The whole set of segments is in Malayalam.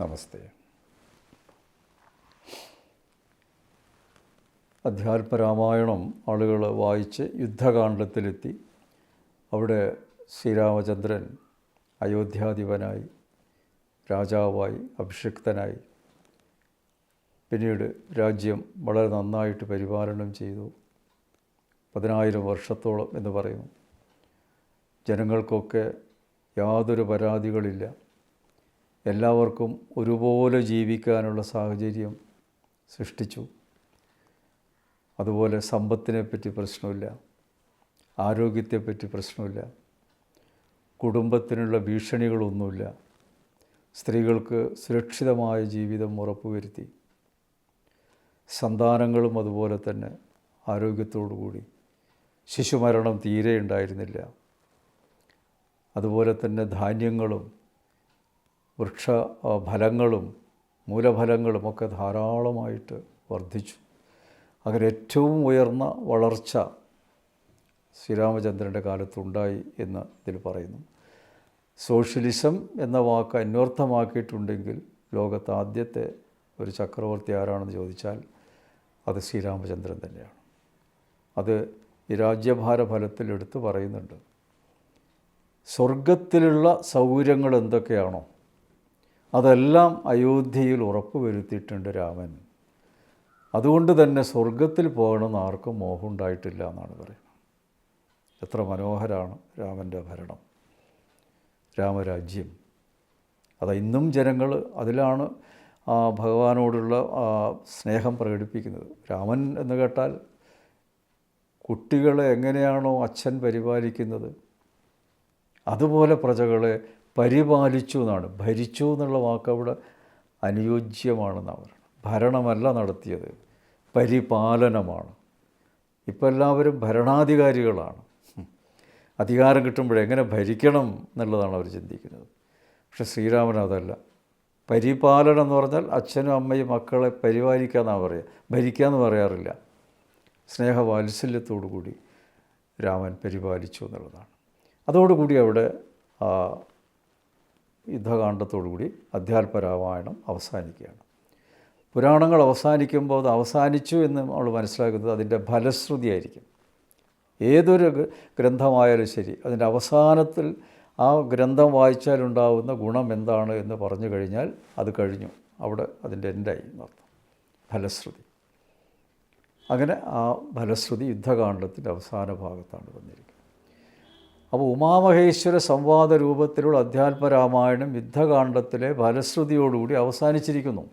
നമസ്തേ അധ്യാത്മരാമായണം ആളുകൾ വായിച്ച് യുദ്ധകാണ്ഡത്തിലെത്തി. അവിടെ ശ്രീരാമചന്ദ്രൻ അയോധ്യാധിപനായി രാജാവായി അഭിഷിക്തനായി. പിന്നീട് രാജ്യം വളരെ നന്നായിട്ട് പരിപാലനം ചെയ്തു. പതിനായിരം വർഷത്തോളം എന്ന് പറയുന്നു. ജനങ്ങൾക്കൊക്കെ യാതൊരു പരാതികളില്ല. എല്ലാവർക്കും ഒരുപോലെ ജീവിക്കാനുള്ള സാഹചര്യം സൃഷ്ടിച്ചു. അതുപോലെ സമ്പത്തിനെ പറ്റി പ്രശ്നമില്ല ആരോഗ്യത്തെപ്പറ്റി പ്രശ്നമില്ല കുടുംബത്തിനുള്ള ഭീഷണികളൊന്നുമില്ല സ്ത്രീകൾക്ക് സുരക്ഷിതമായ ജീവിതം ഉറപ്പുവരുത്തി സന്താനങ്ങളും അതുപോലെ തന്നെ ആരോഗ്യത്തോടു കൂടി. ശിശുമരണം തീരെ ഉണ്ടായിരുന്നില്ല. അതുപോലെ തന്നെ ധാന്യങ്ങളും വൃക്ഷ ഫലങ്ങളും മൂലഫലങ്ങളും ഒക്കെ ധാരാളമായിട്ട് വർദ്ധിച്ചു. അങ്ങനെ ഏറ്റവും ഉയർന്ന വളർച്ച ശ്രീരാമചന്ദ്രന്റെ കാലത്തുണ്ടായി എന്ന് ഇതിൽ പറയുന്നു. സോഷ്യലിസം എന്ന വാക്ക് അന്വർത്ഥമാക്കിയിട്ടുണ്ടെങ്കിൽ ലോകത്ത് ആദ്യത്തെ ഒരു ചക്രവർത്തി ആരാണെന്ന് ചോദിച്ചാൽ അത് ശ്രീരാമചന്ദ്രൻ തന്നെയാണ്. അത് ഈ രാജ്യഭാര ഫലത്തിൽ എടുത്തു പറയുന്നുണ്ട്. സ്വർഗത്തിലുള്ള സൗകര്യങ്ങൾ എന്തൊക്കെയാണോ? അതെല്ലാം അയോധ്യയിൽ ഉറപ്പുവരുത്തിയിട്ടുണ്ട് രാമൻ. അതുകൊണ്ട് തന്നെ സ്വർഗത്തിൽ പോകണമെന്ന് ആർക്കും മോഹം ഉണ്ടായിട്ടില്ല എന്നാണ് പറയുന്നത്. എത്ര മനോഹരമാണ് രാമന്റെ ഭരണം രാമരാജ്യം. അത് ഇന്നും ജനങ്ങൾ അതിലാണ് ഭഗവാനോടുള്ള സ്നേഹം പ്രകടിപ്പിക്കുന്നത്. രാമൻ എന്ന് കേട്ടാൽ കുട്ടികളെ എങ്ങനെയാണോ അച്ഛൻ പരിപാലിക്കുന്നത് അതുപോലെ പ്രജകളെ പരിപാലിച്ചു എന്നാണ്. ഭരിച്ചു എന്നുള്ള വാക്ക് അവിടെ അനുയോജ്യമാണെന്നാണ് പറയുന്നത്. ഭരണമല്ല നടത്തിയത്. പരിപാലനമാണ്. ഇപ്പം എല്ലാവരും ഭരണാധികാരികളാണ്. അധികാരം കിട്ടുമ്പോൾ എങ്ങനെ ഭരിക്കണം എന്നുള്ളതാണ് അവർ ചിന്തിക്കുന്നത്. പക്ഷെ ശ്രീരാമൻ അതല്ല. പരിപാലനം എന്ന് പറഞ്ഞാൽ അച്ഛനും അമ്മയും മക്കളെ പരിപാലിക്കുക എന്നാണ് പറയുക ഭരിക്കുക എന്ന് പറയാറില്ല. സ്നേഹവാത്സല്യത്തോടു കൂടി രാമൻ പരിപാലിച്ചു എന്നുള്ളതാണ്. അതോടുകൂടി അവിടെ ആ, യുദ്ധകാണ്ഡത്തോടുകൂടി അധ്യാത്മരാമായണം അവസാനിക്കുകയാണ്. പുരാണങ്ങൾ അവസാനിക്കുമ്പോൾ അത് അവസാനിച്ചു എന്ന് നമ്മൾ മനസ്സിലാക്കുന്നത് അതിന്റെ ഫലശ്രുതിയായിരിക്കും. ഏതൊരു ഗ്രന്ഥമായാലും ശരി അതിന്റെ അവസാനത്തിൽ ആ ഗ്രന്ഥം വായിച്ചാലുണ്ടാവുന്ന ഗുണം എന്താണ് എന്ന് പറഞ്ഞു കഴിഞ്ഞാൽ അത് കഴിഞ്ഞു. അവിടെ അതിന്റെ എൻഡായി എന്നർത്ഥം ഫലശ്രുതി. അങ്ങനെ ആ ഫലശ്രുതി യുദ്ധകാണ്ഡത്തിന്റെ അവസാന ഭാഗത്താണ് വന്നിരിക്കുന്നത്. അപ്പോൾ ഉമാമഹേശ്വര സംവാദ രൂപത്തിലുള്ള അധ്യാത്മരാമായണം യുദ്ധകാണ്ഡത്തിലെ ഫലശ്രുതിയോടുകൂടി അവസാനിച്ചിരിക്കുന്നു.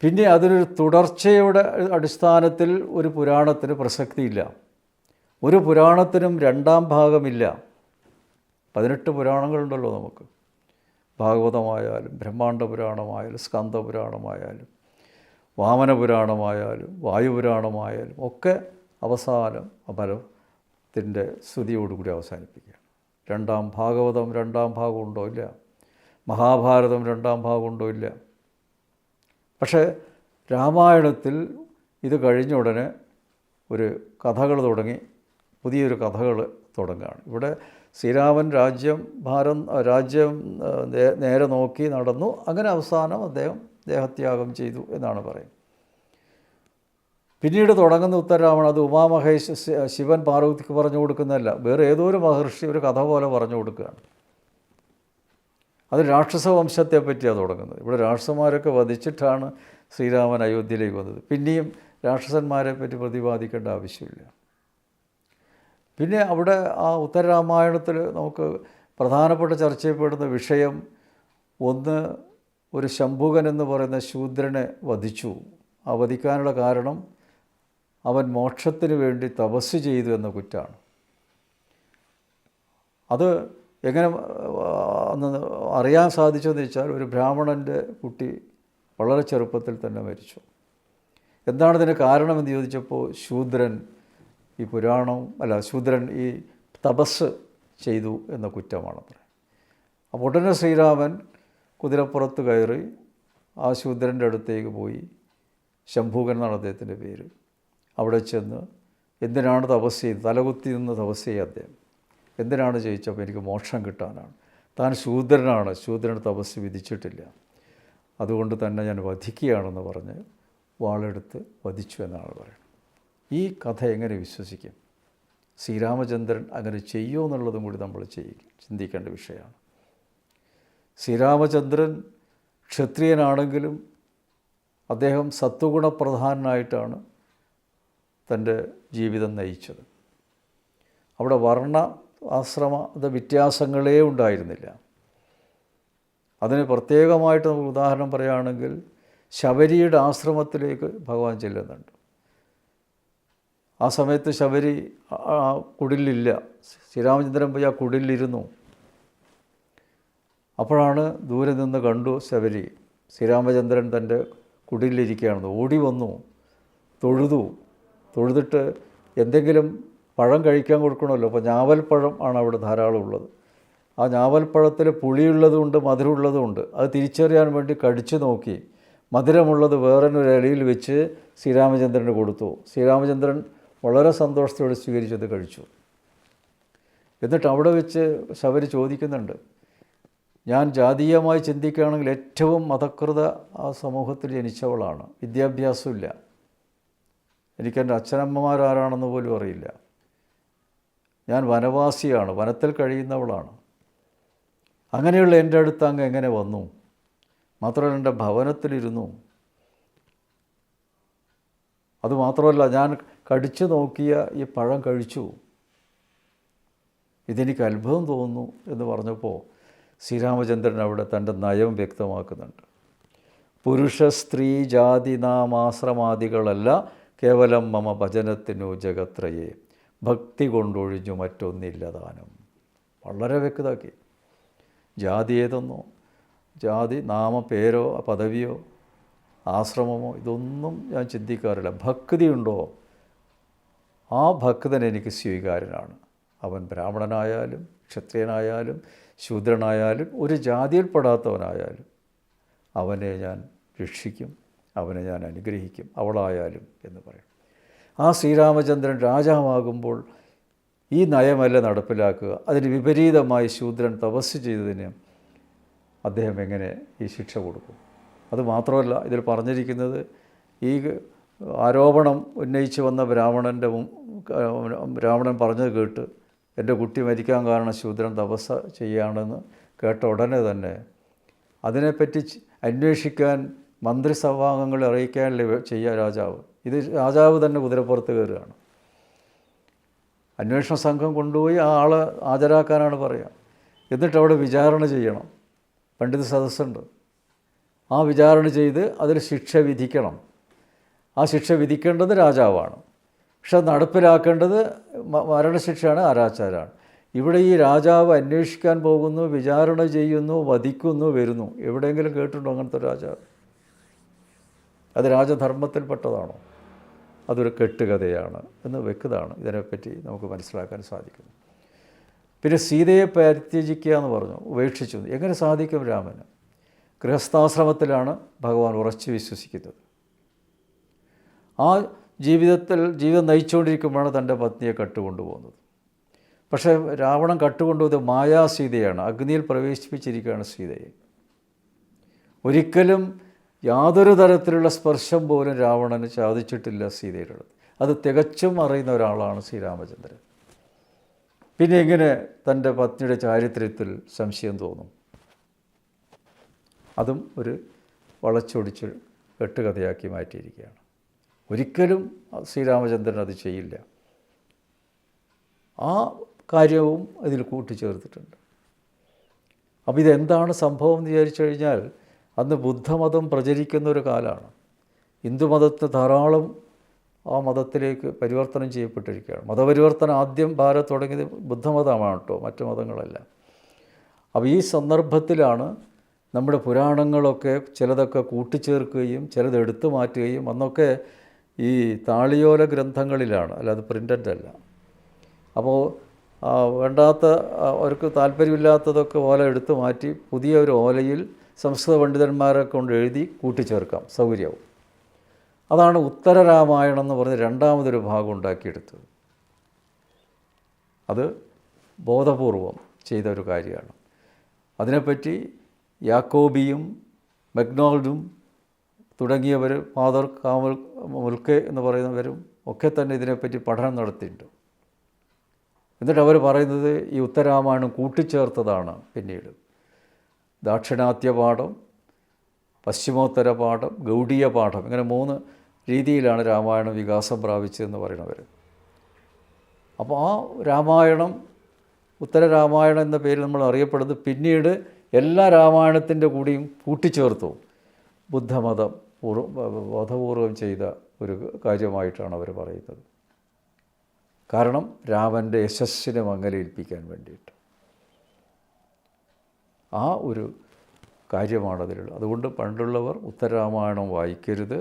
പിന്നെ അതിനൊരു തുടർച്ചയുടെ അടിസ്ഥാനത്തിൽ ഒരു പുരാണത്തിന് പ്രസക്തിയില്ല. ഒരു പുരാണത്തിനും രണ്ടാം ഭാഗമില്ല. പതിനെട്ട് പുരാണങ്ങളുണ്ടല്ലോ നമുക്ക്. ഭാഗവതമായാലും ബ്രഹ്മാണ്ഡ പുരാണമായാലും സ്കന്ദ പുരാണമായാലും വാമന പുരാണമായാലും വായുപുരാണമായാലും ഒക്കെ അവസാനം അപരത്തിന്റെ സ്തുതിയോടുകൂടി അവസാനിപ്പിക്കുകയാണ്. രണ്ടാം ഭാഗവതം രണ്ടാം ഭാഗമുണ്ടോ ഇല്ല? മഹാഭാരതം രണ്ടാം ഭാഗമുണ്ടോ ഇല്ല? പക്ഷേ രാമായണത്തിൽ ഇത് കഴിഞ്ഞ ഉടനെ ഒരു കഥകൾ തുടങ്ങി പുതിയൊരു കഥകൾ തുടങ്ങുകയാണ്. ഇവിടെ ശ്രീരാമൻ രാജ്യം ഭാരം രാജ്യം നേരെ നോക്കി നടന്നു. അങ്ങനെ അവസാനം അദ്ദേഹം ദേഹത്യാഗം ചെയ്തു എന്നാണ് പറയുന്നത്. പിന്നീട് തുടങ്ങുന്ന ഉത്തരരാമൻ അത് ഉമാമഹേഷ് ശിവൻ പാർവതിക്ക് പറഞ്ഞു കൊടുക്കുന്നതല്ല വേറെ ഏതോ ഒരു മഹർഷി ഒരു കഥ പോലെ പറഞ്ഞു കൊടുക്കുകയാണ്. അത് രാക്ഷസ വംശത്തെ പറ്റിയാണ് തുടങ്ങുന്നത്. ഇവിടെ രാക്ഷസന്മാരൊക്കെ വധിച്ചിട്ടാണ് ശ്രീരാമൻ അയോധ്യയിലേക്ക് വന്നത്. പിന്നെയും രാക്ഷസന്മാരെ പറ്റി പ്രതിപാദിക്കേണ്ട ആവശ്യമില്ല. പിന്നെ അവിടെ ആ ഉത്തരരാമായണത്തിൽ നമുക്ക് പ്രധാനപ്പെട്ട ചർച്ച വിഷയം ഒന്ന് ഒരു ശംഭുകൻ എന്ന് പറയുന്ന ശൂദ്രനെ വധിച്ചു. ആ വധിക്കാനുള്ള കാരണം അവൻ മോക്ഷത്തിന് വേണ്ടി തപസ് ചെയ്തു എന്ന കുറ്റാണ്. അത് എങ്ങനെ അന്ന് അറിയാൻ സാധിച്ചതെന്ന് വെച്ചാൽ ഒരു ബ്രാഹ്മണന്റെ കുട്ടി വളരെ ചെറുപ്പത്തിൽ തന്നെ മരിച്ചു. എന്താണ് ഇതിന് കാരണമെന്ന് ചോദിച്ചപ്പോൾ ശൂദ്രൻ ഈ പുരാണം അല്ല ശൂദ്രൻ ഈ തപസ് ചെയ്തു എന്ന കുറ്റമാണത്ര. അപ്പോൾ ഉടനെ ശ്രീരാമൻ കുതിരപ്പുറത്ത് കയറി ആ ശൂദ്രന്റെ അടുത്തേക്ക് പോയി. ശംഭൂകൻ എന്നാണ് അദ്ദേഹത്തിന്റെ പേര്. അവിടെ ചെന്ന് എന്തിനാണ് തപസ് ചെയ്ത് തലകുത്തി നിന്ന് തപസ് ചെയ്യുക അദ്ദേഹം. എന്തിനാണ് ചോദിച്ചപ്പോൾ എനിക്ക് മോക്ഷം കിട്ടാനാണ്? താൻ ശൂദ്രനാണ്. ശൂദ്രന് തപസ് വിധിച്ചിട്ടില്ല. അതുകൊണ്ട് തന്നെ ഞാൻ വധിക്കുകയാണെന്ന് പറഞ്ഞ് വാളെടുത്ത് വധിച്ചു എന്നാണ് പറയുന്നത്. ഈ കഥ എങ്ങനെ വിശ്വസിക്കും? ശ്രീരാമചന്ദ്രൻ അങ്ങനെ ചെയ്യുമോ എന്നുള്ളതും കൂടി നമ്മൾ ചെയ്യും ചിന്തിക്കേണ്ട വിഷയമാണ്. ശ്രീരാമചന്ദ്രൻ ക്ഷത്രിയനാണെങ്കിലും അദ്ദേഹം സത്വഗുണപ്രധാനനായിട്ടാണ് തന്റെ ജീവിതം നയിച്ചത്. അവിടെ വർണ ആശ്രമ വ്യത്യാസങ്ങളേ ഉണ്ടായിരുന്നില്ല. അതിന് പ്രത്യേകമായിട്ട് നമുക്ക് ഉദാഹരണം പറയുകയാണെങ്കിൽ ശബരിയുടെ ആശ്രമത്തിലേക്ക് ഭഗവാൻ ചെല്ലുന്നുണ്ട്. ആ സമയത്ത് ശബരി കുടിലില്ല. ശ്രീരാമചന്ദ്രൻ പോയി ആ കുടിലിരുന്നു. അപ്പോഴാണ് ദൂരെ നിന്ന് കണ്ടു ശബരി. ശ്രീരാമചന്ദ്രൻ തന്റെ കുടിലിരിക്കുകയാണെന്ന്. ഓടി വന്നു. തൊഴുതു. തൊഴുതിട്ട് എന്തെങ്കിലും പഴം കഴിക്കാൻ കൊടുക്കണമല്ലോ. അപ്പോൾ ഞാവൽപ്പഴം ആണ് അവിടെ ധാരാളം ഉള്ളത്. ആ ഞാവൽപ്പഴത്തിൽ പുളിയുള്ളതുമുണ്ട് മധുരമുള്ളതുമുണ്ട് അത് തിരിച്ചറിയാൻ വേണ്ടി കടിച്ചു നോക്കി മധുരമുള്ളത് വേറൊരു ഇലയിൽ വെച്ച് ശ്രീരാമചന്ദ്രന് കൊടുത്തു. ശ്രീരാമചന്ദ്രൻ വളരെ സന്തോഷത്തോടെ സ്വീകരിച്ചത് കഴിച്ചു. എന്നിട്ട് അവിടെ വെച്ച് ശബരി ചോദിക്കുന്നുണ്ട്. ഞാൻ ജാതീയമായി ചിന്തിക്കുകയാണെങ്കിൽ ഏറ്റവും മതകൃത ആ സമൂഹത്തിൽ ജനിച്ചവളാണ്. വിദ്യാഭ്യാസമില്ല. എനിക്കെന്റെ അച്ഛനമ്മമാരാരാണെന്ന് പോലും അറിയില്ല. ഞാൻ വനവാസിയാണ് വനത്തിൽ കഴിയുന്നവളാണ്. അങ്ങനെയുള്ള എന്റെ അടുത്ത് അങ്ങ് എങ്ങനെ വന്നു? മാത്രമല്ല എന്റെ ഭവനത്തിലിരുന്നു. അതുമാത്രമല്ല ഞാൻ കടിച്ചു നോക്കിയ ഈ പഴം കഴിച്ചു. ഇതെനിക്ക് അത്ഭുതം തോന്നുന്നു എന്ന് പറഞ്ഞപ്പോൾ ശ്രീരാമചന്ദ്രൻ അവിടെ തന്റെ നയം വ്യക്തമാക്കുന്നുണ്ട്. പുരുഷ സ്ത്രീ ജാതി നാമാശ്രമാദികളല്ല കേവലം മമ ഭജനത്തിനു ജഗത്രയെ. ഭക്തി കൊണ്ടൊഴിഞ്ഞു മറ്റൊന്നില്ല ദാനം വളരെ വ്യക്തമാക്കി. ജാതി ഏതെന്നോ ജാതി നാമ പേരോ പദവിയോ ആശ്രമമോ ഇതൊന്നും ഞാൻ ചിന്തിക്കാറില്ല. ഭക്തിയുണ്ടോ ആ ഭക്തൻ എനിക്ക് സ്വീകാര്യനാണ്. അവൻ ബ്രാഹ്മണനായാലും ക്ഷത്രിയനായാലും ശൂദ്രനായാലും ഒരു ജാതിയിൽപ്പെടാത്തവനായാലും അവനെ ഞാൻ രക്ഷിക്കും അവനെ ഞാൻ അനുഗ്രഹിക്കും അവളായാലും എന്ന് പറയും. ആ ശ്രീരാമചന്ദ്രൻ രാജാവാകുമ്പോൾ ഈ നയമല്ല നടപ്പിലാക്കുക. അതിന് വിപരീതമായി ശൂദ്രൻ തപസ് ചെയ്തതിന് അദ്ദേഹം എങ്ങനെ ഈ ശിക്ഷ കൊടുക്കും? അതുമാത്രമല്ല ഇതിൽ പറഞ്ഞിരിക്കുന്നത് ഈ ആരോപണം ഉന്നയിച്ച് വന്ന ബ്രാഹ്മണന്റെ ബ്രാഹ്മണൻ പറഞ്ഞത് കേട്ട് എന്റെ കുട്ടി മരിക്കാൻ കാരണം ശൂദ്രൻ തപസ് ചെയ്യുകയാണെന്ന് കേട്ട ഉടനെ തന്നെ അതിനെപ്പറ്റി അന്വേഷിക്കാൻ മന്ത്രിസഭാംഗങ്ങളെ അറിയിക്കാനല്ലേ ചെയ്യുക രാജാവ്? ഇത് രാജാവ് തന്നെ കുതിരപ്പുറത്ത് കയറുകയാണ്. അന്വേഷണ സംഘം കൊണ്ടുപോയി ആ ആളെ ഹാജരാക്കാനാണ് പറയുക. എന്നിട്ട് അവിടെ വിചാരണ ചെയ്യണം. പണ്ഡിത സദസ്സുണ്ട്. ആ വിചാരണ ചെയ്ത് അതിൽ ശിക്ഷ വിധിക്കണം. ആ ശിക്ഷ വിധിക്കേണ്ടത് രാജാവാണ്. പക്ഷെ നടപ്പിലാക്കേണ്ടത് മരണശിക്ഷയാണ് ആരാച്ചാരാണ് ഇവിടെ ഈ രാജാവ് അന്വേഷിക്കാൻ പോകുന്നു വിചാരണ ചെയ്യുന്നു വധിക്കുന്നു വരുന്നു. എവിടെയെങ്കിലും കേട്ടിട്ടുണ്ടോ അങ്ങനത്തെ രാജാവ്? അത് രാജധർമ്മത്തിൽപ്പെട്ടതാണോ? അതൊരു കെട്ടുകഥയാണ് എന്ന് വെക്കുന്നതാണ് ഇതിനെപ്പറ്റി നമുക്ക് മനസ്സിലാക്കാൻ സാധിക്കുന്നത്. പിന്നെ സീതയെ പരിത്യജിക്കുക എന്ന് പറഞ്ഞു ഉപേക്ഷിച്ചു. എങ്ങനെ സാധിക്കും രാമന്? ഗൃഹസ്ഥാശ്രമത്തിലാണ് ഭഗവാൻ ഉറച്ചു വിശ്വസിക്കുന്നത്. ആ ജീവിതത്തിൽ ജീവിതം നയിച്ചുകൊണ്ടിരിക്കുമ്പോഴാണ് തന്റെ പത്നിയെ കട്ടുകൊണ്ടുപോകുന്നത്. പക്ഷേ രാവണൻ കട്ടുകൊണ്ടുപോയത് മായാസീതയാണ്. അഗ്നിയിൽ പ്രവേശിപ്പിച്ചിരിക്കുകയാണ് സീതയെ. ഒരിക്കലും യാതൊരു തരത്തിലുള്ള സ്പർശം പോലും രാവണന് ചാദിച്ചിട്ടില്ല സീതയുടെ അടുത്ത്. അത് തികച്ചും അറിയുന്ന ഒരാളാണ് ശ്രീരാമചന്ദ്രൻ. പിന്നെ എങ്ങനെ തന്റെ പത്നിയുടെ ചാരിത്രത്തിൽ സംശയം തോന്നും. അതും ഒരു വളച്ചൊടിച്ച് കെട്ടുകഥയാക്കി മാറ്റിയിരിക്കുകയാണ്. ഒരിക്കലും ശ്രീരാമചന്ദ്രൻ അത് ചെയ്യില്ല. ആ കാര്യവും ഇതിൽ കൂട്ടിച്ചേർത്തിട്ടുണ്ട്. അപ്പോൾ ഇതെന്താണ് സംഭവം എന്ന് വിചാരിച്ചു കഴിഞ്ഞാൽ അന്ന് ബുദ്ധമതം പ്രചരിക്കുന്ന ഒരു കാലമാണ് ഹിന്ദുമതത്തിന് ധാരാളം ആ മതത്തിലേക്ക് പരിവർത്തനം ചെയ്യപ്പെട്ടിരിക്കുകയാണ്. മതപരിവർത്തനം ആദ്യം ഭാരത് തുടങ്ങിയത് ബുദ്ധമതമാണ് കേട്ടോ മറ്റു മതങ്ങളല്ല. അപ്പോൾ ഈ സന്ദർഭത്തിലാണ് നമ്മുടെ പുരാണങ്ങളൊക്കെ ചിലതൊക്കെ കൂട്ടിച്ചേർക്കുകയും ചിലത് എടുത്തു മാറ്റുകയും അന്നൊക്കെ ഈ താളിയോല ഗ്രന്ഥങ്ങളിലാണ് അല്ലാതെ പ്രിന്റഡ് അല്ല അപ്പോൾ വേണ്ടാത്ത അവർക്ക് താല്പര്യമില്ലാത്തതൊക്കെ ഓല എടുത്തു മാറ്റി പുതിയ ഒരു ഓലയിൽ സംസ്കൃത പണ്ഡിതന്മാരെ കൊണ്ട് എഴുതി കൂട്ടിച്ചേർക്കാം. സൗകര്യവും. അതാണ് ഉത്തരരാമായണം എന്ന് പറഞ്ഞ് രണ്ടാമതൊരു ഭാഗം ഉണ്ടാക്കിയെടുത്തത്. അത് ബോധപൂർവം ചെയ്ത ഒരു കാര്യമാണ്. അതിനെപ്പറ്റി യാക്കോബിയും മക്ഡോൾഡും തുടങ്ങിയവർ ഫാദർ കാമൽ മുൽക്കെ എന്ന് പറയുന്നവരും ഒക്കെ തന്നെ ഇതിനെപ്പറ്റി പഠനം നടത്തിയിട്ടുണ്ട്. എന്നിട്ട് അവർ പറയുന്നത് ഈ ഉത്തരാമായണം കൂട്ടിച്ചേർത്തതാണ് പിന്നീട്. ദാക്ഷിണാത്യ പാഠം പശ്ചിമോത്തര പാഠം ഗൗഡീയ പാഠം ഇങ്ങനെ മൂന്ന് രീതിയിലാണ് രാമായണം വികാസം പ്രാപിച്ചതെന്ന് പറയണവർ അപ്പോൾ ആ രാമായണം ഉത്തര രാമായണം എന്ന പേരിൽ നമ്മൾ അറിയപ്പെടുന്നത് പിന്നീട് എല്ലാ രാമായണത്തിന്റെ കൂടിയും കൂട്ടിച്ചേർത്തു. ബുദ്ധമതം പൂർവ ബോധപൂർവം ചെയ്ത ഒരു കാര്യമായിട്ടാണ് അവർ പറയുന്നത്. കാരണം രാമന്റെ യശസ്സിനെ മങ്ങലേൽപ്പിക്കാൻ വേണ്ടിയിട്ട്. ആ ഒരു കാര്യമാണ് അതിലുള്ളത്. അതുകൊണ്ട് പണ്ടുള്ളവർ ഉത്തരരാമായണം വായിക്കരുത്.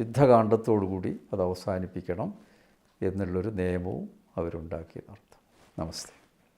യുദ്ധകാന്ഡത്തോടുകൂടി അത് അവസാനിപ്പിക്കണം എന്നുള്ളൊരു നിയമവും അവരുണ്ടാക്കിയെന്നർത്ഥം നമസ്തേ.